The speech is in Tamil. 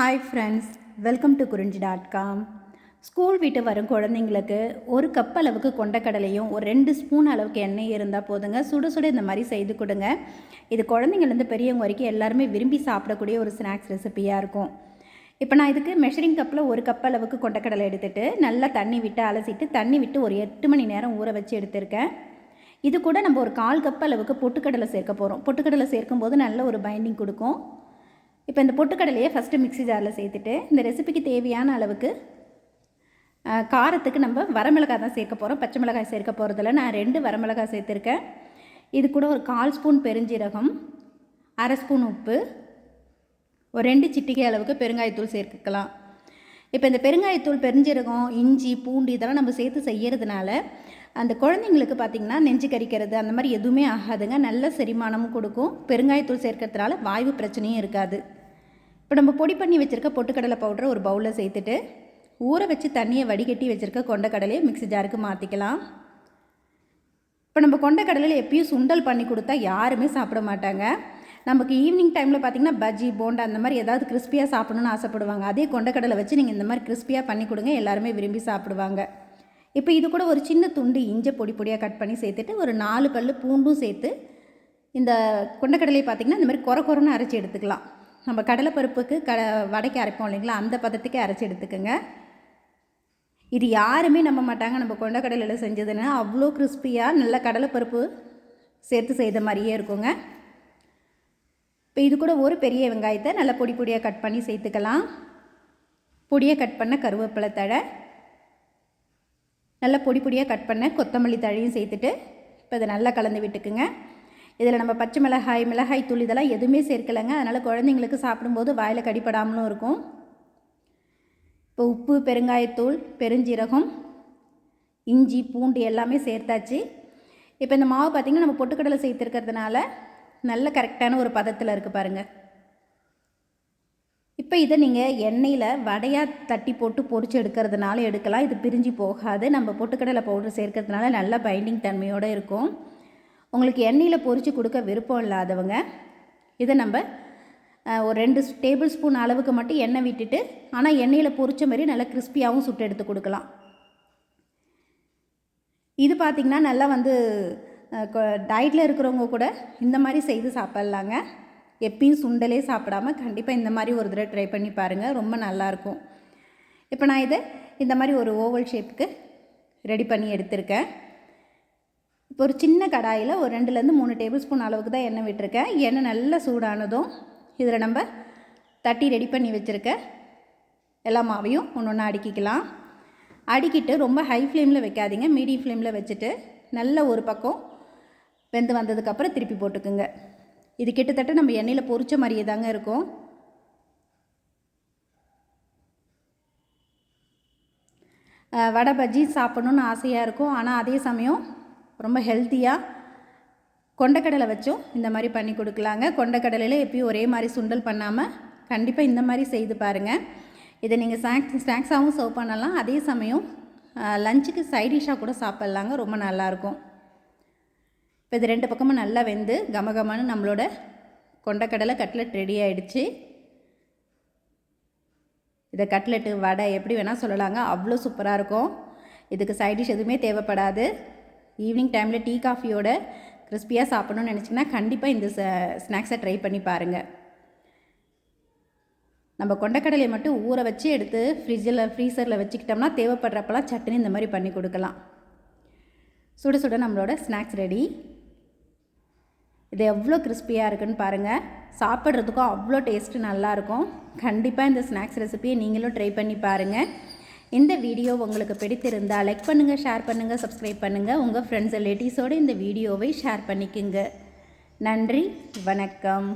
Hi friends welcome to Kurinji dot com school விட்டு வரும் குழந்தைங்களுக்கு ஒரு கப் அளவுக்கு கொண்டக்கடலையும் ஒரு ரெண்டு ஸ்பூன் அளவுக்கு எண்ணெய் இருந்தால் போதுங்க. சுட சுட இந்த மாதிரி செய்து கொடுங்க. இது குழந்தைங்கள்லேருந்து பெரியவங்க வரைக்கும் எல்லாருமே விரும்பி சாப்பிடக்கூடிய ஒரு ஸ்நாக்ஸ் ரெசிபியாக இருக்கும். இப்போ நான் இதுக்கு மெஷரிங் கப்பில் ஒரு கப் அளவுக்கு கொண்டக்கடலை எடுத்துகிட்டு நல்லா தண்ணி விட்டு அலசிட்டு தண்ணி விட்டு ஒரு எட்டு மணி நேரம் ஊற வச்சு எடுத்திருக்கேன். இது கூட நம்ம ஒரு கால் கப் அளவுக்கு பொட்டுக்கடலை சேர்க்க போகிறோம் பொட்டுக்கடலை சேர்க்கும்போது நல்ல ஒரு பைண்டிங் கொடுக்கும். இப்போ இந்த பொட்டுக்கடலையை ஃபஸ்ட்டு மிக்ஸி ஜாரில் சேர்த்துட்டு இந்த ரெசிபிக்கு தேவையான அளவுக்கு காரத்துக்கு நம்ம வரமிளகாய் தான் சேர்க்க போகிறோம் பச்சை மிளகாய் சேர்க்க போகிறதில்ல நான் ரெண்டு வரமிளகாய் சேர்த்துருக்கேன். இது கூட ஒரு கால் ஸ்பூன் பெருஞ்சீரகம் அரை ஸ்பூன் உப்பு ஒரு ரெண்டு சிட்டிகை அளவுக்கு பெருங்காயத்தூள் சேர்க்கலாம் இப்போ இந்த பெருங்காயத்தூள் பெருஞ்சீரகம் இஞ்சி பூண்டு இதெல்லாம் நம்ம சேர்த்து செய்யறதுனால அந்த குழந்தைங்களுக்கு பார்த்திங்கன்னா நெஞ்சு கறிக்கிறது அந்த மாதிரி எதுவுமே ஆகாதுங்க. நல்ல செரிமானமும் கொடுக்கும். பெருங்காயத்தூள் சேர்க்கறதுனால வாய்வு பிரச்சனையும் இருக்காது. இப்போ நம்ம பொடி பண்ணி வச்சுருக்க பொட்டுக்கடலை பவுடரை ஒரு பவுலில் சேர்த்துட்டு ஊற வச்சு தண்ணியை வடிகட்டி வச்சுருக்க கொண்டக்கடலையை மிக்ஸி ஜாருக்கு மாற்றிக்கலாம் இப்போ நம்ம கொண்டக்கடலையில் எப்பயும் சுண்டல் பண்ணி கொடுத்தா யாருமே சாப்பிட மாட்டாங்க. நமக்கு ஈவினிங் டைமில் பார்த்தீங்கன்னா பஜ்ஜி போண்டா அந்த மாதிரி ஏதாவது கிறிஸ்பியாக சாப்பிடணும்னு ஆசைப்படுவாங்க. அதே கொண்டக்கடலை வச்சு நீங்கள் இந்த மாதிரி கிறிஸ்பியாக பண்ணி கொடுங்க எல்லாருமே விரும்பி சாப்பிடுவாங்க. இப்போ இது கூட ஒரு சின்ன துண்டு இஞ்சை பொடி பொடியாக கட் பண்ணி சேர்த்துட்டு ஒரு நாலு பல் பூண்டும் சேர்த்து இந்த கொண்டக்கடலையை பார்த்திங்கன்னா இந்த மாதிரி குறை குறைன்னு அரைச்சி எடுத்துக்கலாம். நம்ம கடலைப்பருப்புக்கு க வடைக்கு அரைப்போம் இல்லைங்களா? அந்த பதத்துக்கே அரைச்சி எடுத்துக்கோங்க. இது யாருமே நம்ப மாட்டாங்க. நம்ம கொண்டக்கடலையில் செஞ்சதுன்னா அவ்வளோ கிறிஸ்பியாக நல்ல கடலைப்பருப்பு சேர்த்து செய்த மாதிரியே இருக்குங்க. இப்போ இது கூட ஒரு பெரிய வெங்காயத்தை நல்லா பொடி பொடியாக கட் பண்ணி சேர்த்துக்கலாம். பொடியாக கட் பண்ண கருவேப்பிலை தழை. நல்லா பொடி பொடியாக கட் பண்ண கொத்தமல்லி தழையும் சேர்த்துட்டு இப்போ இதை நல்லா கலந்து விட்டுக்குங்க. இதில் நம்ம பச்சை மிளகாய் மிளகாய் தூள் இதெல்லாம் எதுவுமே சேர்க்கலைங்க. அதனால் குழந்தைங்களுக்கு சாப்பிடும்போது வாயில் கடிப்படாமலும் இருக்கும். இப்போ உப்பு பெருங்காயத்தூள் பெருஞ்சீரகம் இஞ்சி பூண்டு எல்லாமே சேர்த்தாச்சு. இப்போ இந்த மாவு பார்த்திங்கன்னா நம்ம பொட்டுக்கடலை சேர்த்துருக்கிறதுனால நல்ல கரெக்டான ஒரு பதத்தில் இருக்குது பாருங்கள் இப்போ இதை நீங்கள் எண்ணெயில் வடையாக தட்டி போட்டு பொறிச்சு எடுக்கிறதுனால எடுக்கலாம். இது பிரிஞ்சு போகாது. நம்ம பொட்டுக்கடலை பவுடர் சேர்க்கறதுனால நல்ல பைண்டிங் தன்மையோடு இருக்கும். உங்களுக்கு எண்ணெயில் பொறிச்சு கொடுக்க விருப்பம் இல்லாதவங்க இதை நம்ம ஒரு ரெண்டு டேபிள் ஸ்பூன் அளவுக்கு மட்டும் எண்ணெய் விட்டுட்டு ஆனால் எண்ணெயில் பொறிச்ச மாதிரி நல்லா கிறிஸ்பியாகவும் சுட்டு எடுத்து கொடுக்கலாம். இது பார்த்திங்கன்னா நல்லா வந்து டயட்டில் இருக்கிறவங்க கூட இந்த மாதிரி செய்து சாப்பிட்லாங்க. எப்பயும் சுண்டலே சாப்பிடாம கண்டிப்பாக இந்த மாதிரி ஒரு தடவை ட்ரை பண்ணி பாருங்கள் ரொம்ப நல்லாயிருக்கும் இப்போ நான் இதை இந்த மாதிரி ஒரு ஓவல் ஷேப்புக்கு ரெடி பண்ணி எடுத்திருக்கேன். இப்போ ஒரு சின்ன கடாயில் ஒரு ரெண்டுலேருந்து மூணு டேபிள் ஸ்பூன் அளவுக்கு தான் எண்ணெய் விட்டுருக்கேன். எண்ணெய் நல்லா சூடானதும் இதில் நம்ம தட்டி ரெடி பண்ணி வச்சுருக்க எல்லா மாவையும் ஒன்று ஒன்று அடுக்கிக்கலாம். அடுக்கிட்டு ரொம்ப ஹை ஃப்ளேமில் வைக்காதீங்க. மீடியம் ஃப்ளேமில் வச்சுட்டு நல்ல ஒரு பக்கம் வெந்து வந்ததுக்கப்புறம் திருப்பி போட்டுக்குங்க. இது கிட்டத்தட்ட நம்ம எண்ணெயில் பொறிச்ச மாதிரியே தாங்க இருக்கும். வடை பஜ்ஜி சாப்பிடணுன்னு ஆசையாக இருக்கும். ஆனால் அதே சமயம் ரொம்ப ஹெல்த்தியாக கொண்டக்கடலை வச்சும் இந்த மாதிரி பண்ணி கொடுக்கலாங்க. கொண்டக்கடலையில் எப்பயும் ஒரே மாதிரி சுண்டல் பண்ணாமல் கண்டிப்பாக இந்த மாதிரி செய்து பாருங்கள் இதை நீங்கள் ஸ்நாக்ஸ் ஸ்நாக்ஸாகவும் சர்வ் பண்ணலாம். அதே சமயம் லஞ்சுக்கு சைடிஷாக கூட சாப்பிட்லாங்க. ரொம்ப நல்லாயிருக்கும் இப்போ இது ரெண்டு பக்கமும் நல்லா வெந்து கமகமன்னு நம்மளோட கொண்டக்கடலை கட்லெட் ரெடி ஆகிடுச்சு இதை கட்லெட்டு வடை எப்படி வேணால் சொல்லலாங்க. அவ்வளோ சூப்பராக இருக்கும். இதுக்கு சைட் டிஷ் எதுவுமே தேவைப்படாது. ஈவினிங் டைமில் டீ காஃபியோட கிறிஸ்பியாக சாப்பிடணும்னு நினச்சிங்கன்னா கண்டிப்பாக இந்த ஸ்நாக்ஸை ட்ரை பண்ணி பாருங்கள் நம்ம கொண்டக்கடலையை மட்டும் ஊற வச்சு எடுத்து ஃப்ரிட்ஜில் ஃப்ரீசரில் வச்சுக்கிட்டோம்னா தேவைப்படுறப்பெல்லாம் சட்னி இந்த மாதிரி பண்ணி கொடுக்கலாம். சுட சுட நம்மளோட ஸ்நாக்ஸ் ரெடி இது எவ்வளோ கிறிஸ்பியாக இருக்குன்னு பாருங்கள். சாப்பிட்றதுக்கும் அவ்வளோ டேஸ்ட்டு நல்லாயிருக்கும். கண்டிப்பாக இந்த ஸ்நாக்ஸ் ரெசிபியை நீங்களும் ட்ரை பண்ணி பாருங்கள். இந்த வீடியோ உங்களுக்கு பிடித்திருந்தால் லைக் பண்ணுங்கள் ஷேர் பண்ணுங்கள் சப்ஸ்கிரைப் பண்ணுங்கள். உங்கள் ஃப்ரெண்ட்ஸ் ரிலேட்டிவ்ஸோடு இந்த வீடியோவை ஷேர் பண்ணிக்கோங்க. நன்றி வணக்கம்.